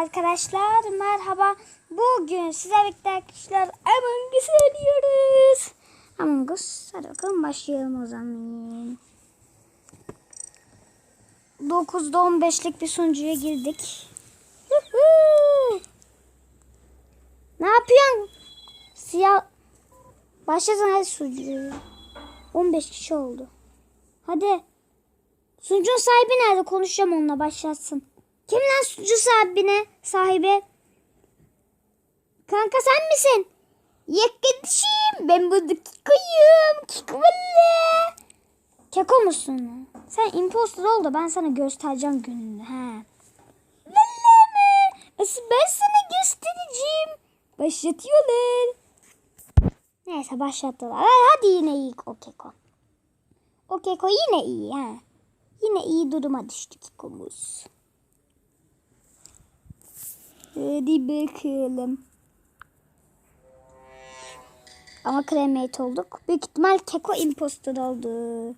Arkadaşlar merhaba. Bugün size birlikte arkadaşlar Among Us oynuyoruz. Among Us. Hadi bakalım başlayalım o zaman. 9'da 15'lik bir sunucuya girdik. Ne yapıyorsun? Siyah. Başlasın hadi sunucuya. 15 kişi oldu. Hadi. Sunucun sahibi nerede? Konuşacağım onunla başlatsın. Kim lan sunucu sahibine? Sahibi. Kanka sen misin? Yaklaşayım. Ben burada Kiko'yum. Kiko valla. Keko musun? Sen impostor ol da ben sana göstereceğim gününü. He. Valla mı? Asıl ben sana göstereceğim. Başlatıyorlar. Neyse başlattılar. Ha, Hadi yine iyi o Keko. O Keko yine iyi ha. Yine iyi duruma düştü Kiko'muz. Hadi bakalım. Ama cremate olduk. Büyük ihtimal Keko impostor oldu.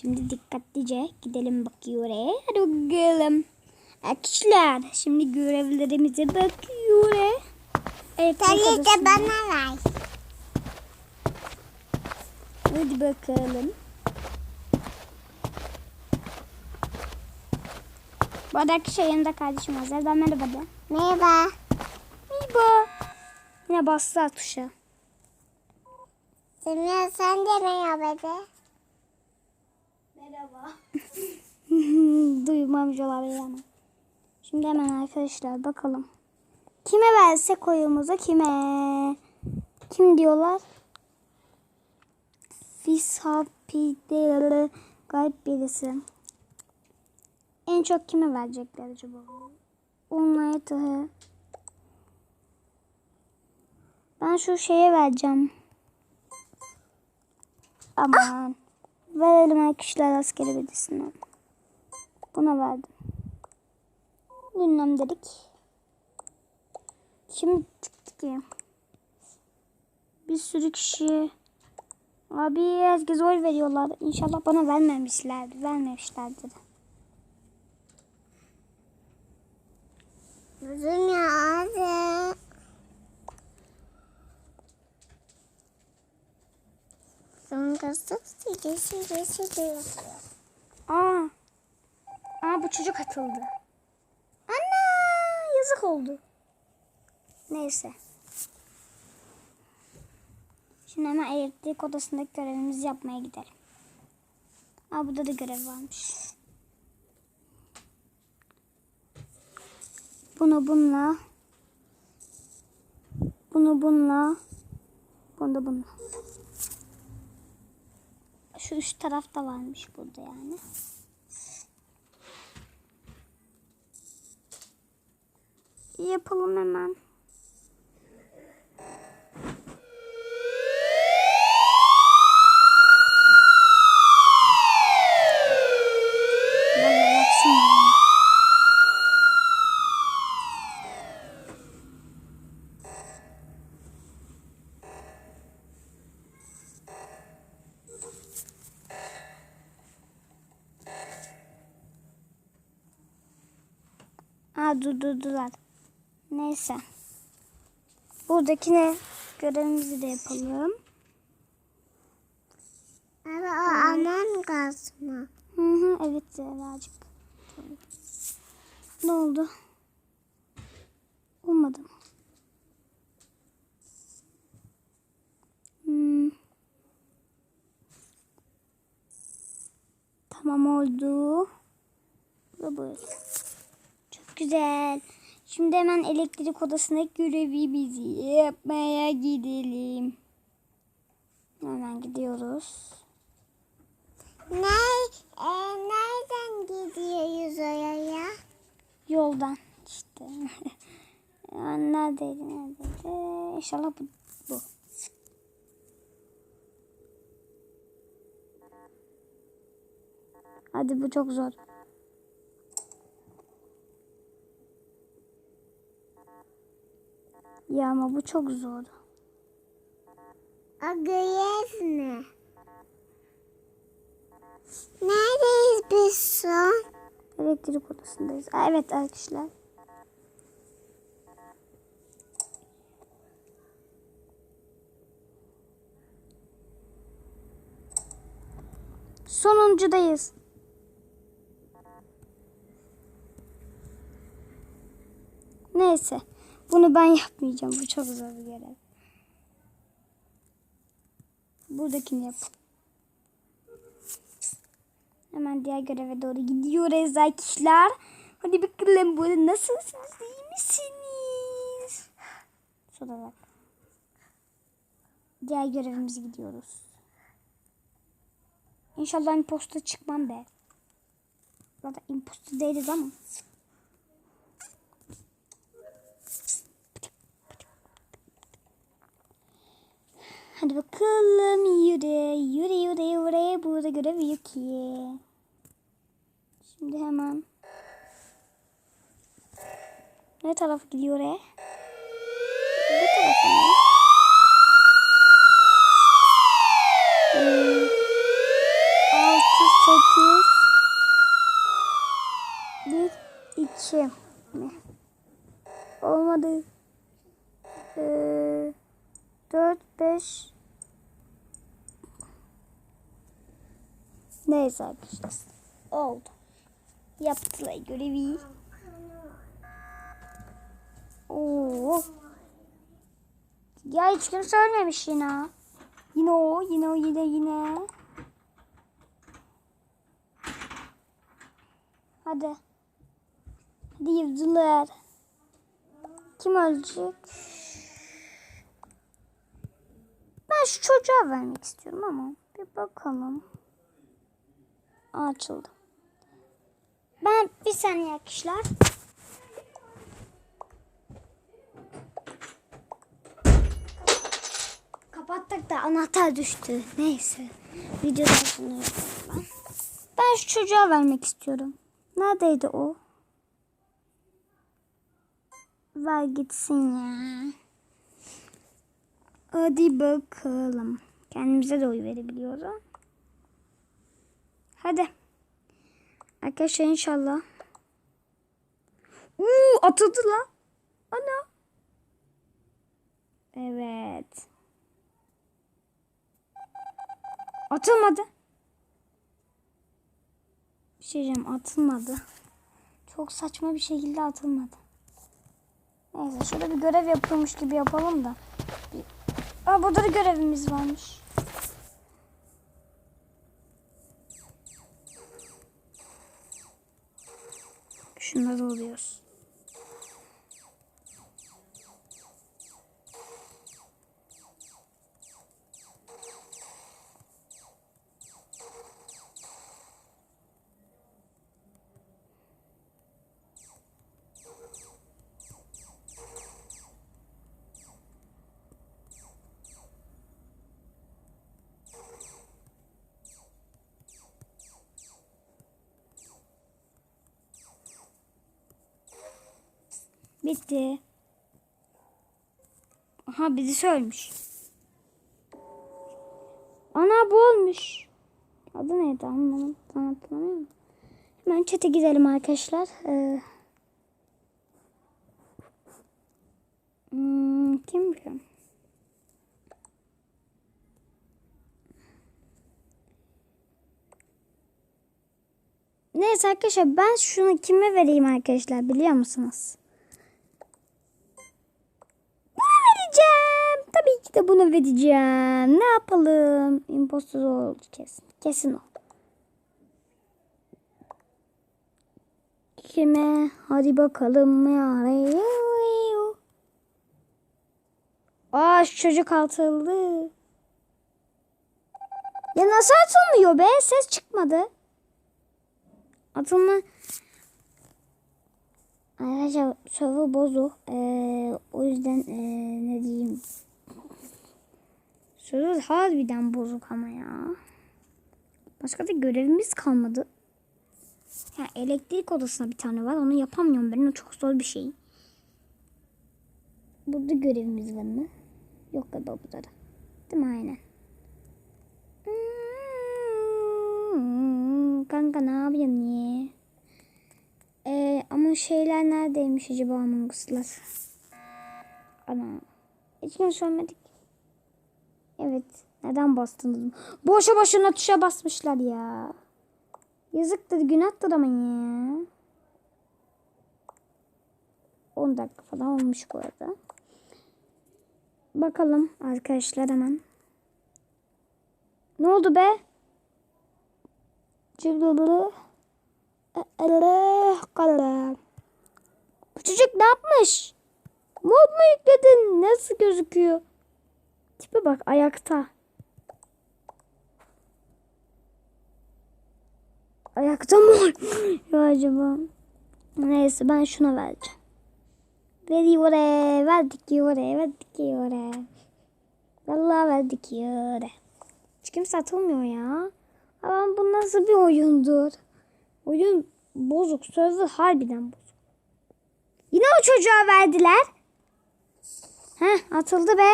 Şimdi dikkatlice gidelim bakıyor oraya. Hadi bakalım. Arkadaşlar şimdi görevlerimize bakıyor. Evet, Tabii de bana ver. Hadi bakalım. Bu arada arkadaşlar yanımda kardeşim var. Zerdan merhaba de. Merhaba. Merhaba. Yine bastı tuşa. Semih sen de merhaba de. Merhaba. Duymamış olabilir ama. Şimdi hemen arkadaşlar bakalım. Kime versek oyumuzu kime? Kim diyorlar? Fisapide garip birisi. En çok kime verecekler acaba? Onları Ben şu şeye vereceğim. Aman. Verelim kişiler askeri birisine. Buna verdim. Ünlem dedik. Şimdi çıktı ki. Bir sürü kişi. Abi herkes oy veriyorlar. İnşallah bana vermemişlerdir. Vermemişlerdir. Uzun ya hadi. Sonra sık sili sili sili. Aa. Aa bu çocuk atıldı. Ana yazık oldu. Neyse. Şimdi hemen elektrik odasındaki görevimizi yapmaya gidelim. Aa burada da görev varmış. Bunu bununla. Bunu bununla. Bunu da bununla. Şu üst tarafta varmış burada yani. Yapalım hemen. Vallahi yapsın ya. Aa durdurdular. Neyse. Buradakine görevimizi de yapalım. Abi o aman gaz mı? Hı hı evet Zehracık. Ne oldu? Olmadı mı? Hmm. Tamam oldu. Bu da böyle. Çok güzel. Şimdi hemen elektrik odasındaki görevi bizi yapmaya gidelim. Hemen gidiyoruz. Ne? E, nereden gidiyoruz oraya? Yoldan işte. Ya neredeydi neredeydi? İnşallah bu. bu. Hadi bu çok zor. Ya ama bu çok zor. Agayız mı? Neredeyiz biz son? Elektrik odasındayız. Evet arkadaşlar. Sonuncudayız. Neyse. Bunu ben yapmayacağım. Bu çok zor bir görev. Buradakini yap. Hemen diğer göreve doğru gidiyoruz arkadaşlar. Hadi bakalım burada nasılsınız? İyi misiniz? Şurada bak. Diğer görevimize gidiyoruz. İnşallah imposta çıkmam be. Zaten imposta değiliz ama. Hadi bakalım yürü. Yürü yürü yürü. Burada görev yok ki. Şimdi hemen. Ne taraf gidiyor e? Bu tarafa mı? Hmm. Altı, sekiz. Bir, iki mi? Olmadı. Ee, dört, beş. Arkadaşlar. Oldu. Yaptılar görevi. Oo. Ya hiç kimse ölmemiş yine. Yine o, yine o, yine yine. Hadi. Hadi yıldızlar. Kim ölecek? Ben şu çocuğa vermek istiyorum ama bir bakalım. Açıldı. Ben bir saniye arkadaşlar. Kapattık da anahtar düştü. Neyse. Videodan sonra yapalım ben. Ben şu çocuğa vermek istiyorum. Neredeydi o? Ver gitsin ya. Hadi bakalım. Kendimize de oy verebiliyoruz. Hadi. Arkadaşlar inşallah. Uuu atıldı la. Ana. Evet. Atılmadı. Bir şey diyeceğim atılmadı. Çok saçma bir şekilde atılmadı. Neyse şurada bir görev yapıyormuş gibi yapalım da. Aa burada da görevimiz varmış. no lo Dios. Bitti. Aha birisi ölmüş. Ana bu olmuş. Adı neydi anlamadım. Tam hatırlamıyorum. Hemen çete gidelim arkadaşlar. Ee, hmm, kim bilir? Neyse arkadaşlar ben şunu kime vereyim arkadaşlar biliyor musunuz? Bunu vereceğim. Tabii ki de bunu vereceğim. Ne yapalım? Impostor oldu kesin. Kesin o. Kime? Hadi bakalım ya. Aa şu çocuk atıldı. Ya nasıl atılmıyor be? Ses çıkmadı. Atılma. Arkadaşlar server bozuk. Ee, o yüzden ee, ne diyeyim. Server harbiden bozuk ama ya. Başka da görevimiz kalmadı. Ya elektrik odasında bir tane var. Onu yapamıyorum ben. O çok zor bir şey. Burada görevimiz var mı? Yok galiba burada da. Değil mi? Aynen. Hmm, kanka ne yapıyorsun niye? Ee, ama şeyler neredeymiş acaba Among Us'lar? Ana. Hiç gün söylemedik. Evet. Neden bastınız? Boşa boşuna tuşa basmışlar ya. Yazıktır günahtır ama ya. 10 dakika falan olmuş bu arada. Bakalım arkadaşlar hemen. Ne oldu be? Bu çocuk ne yapmış? Mod mu yükledin? Nasıl gözüküyor? Tipe bak ayakta. Ayakta mı ya acaba? Neyse ben şuna vereceğim. Veriyor verdik yore verdik yore. Vallahi verdik yore. Hiç kimse atılmıyor ya. Ama bu nasıl bir oyundur? Oyun bozuk. Server harbiden bozuk. Yine o çocuğa verdiler. Heh atıldı be.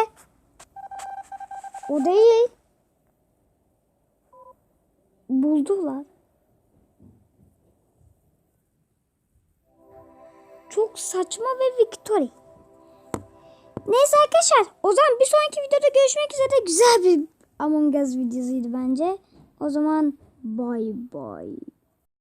O değil. Buldular. Çok saçma ve Victory. Neyse arkadaşlar o zaman bir sonraki videoda görüşmek üzere güzel bir Among Us videosuydu bence. O zaman bye bye.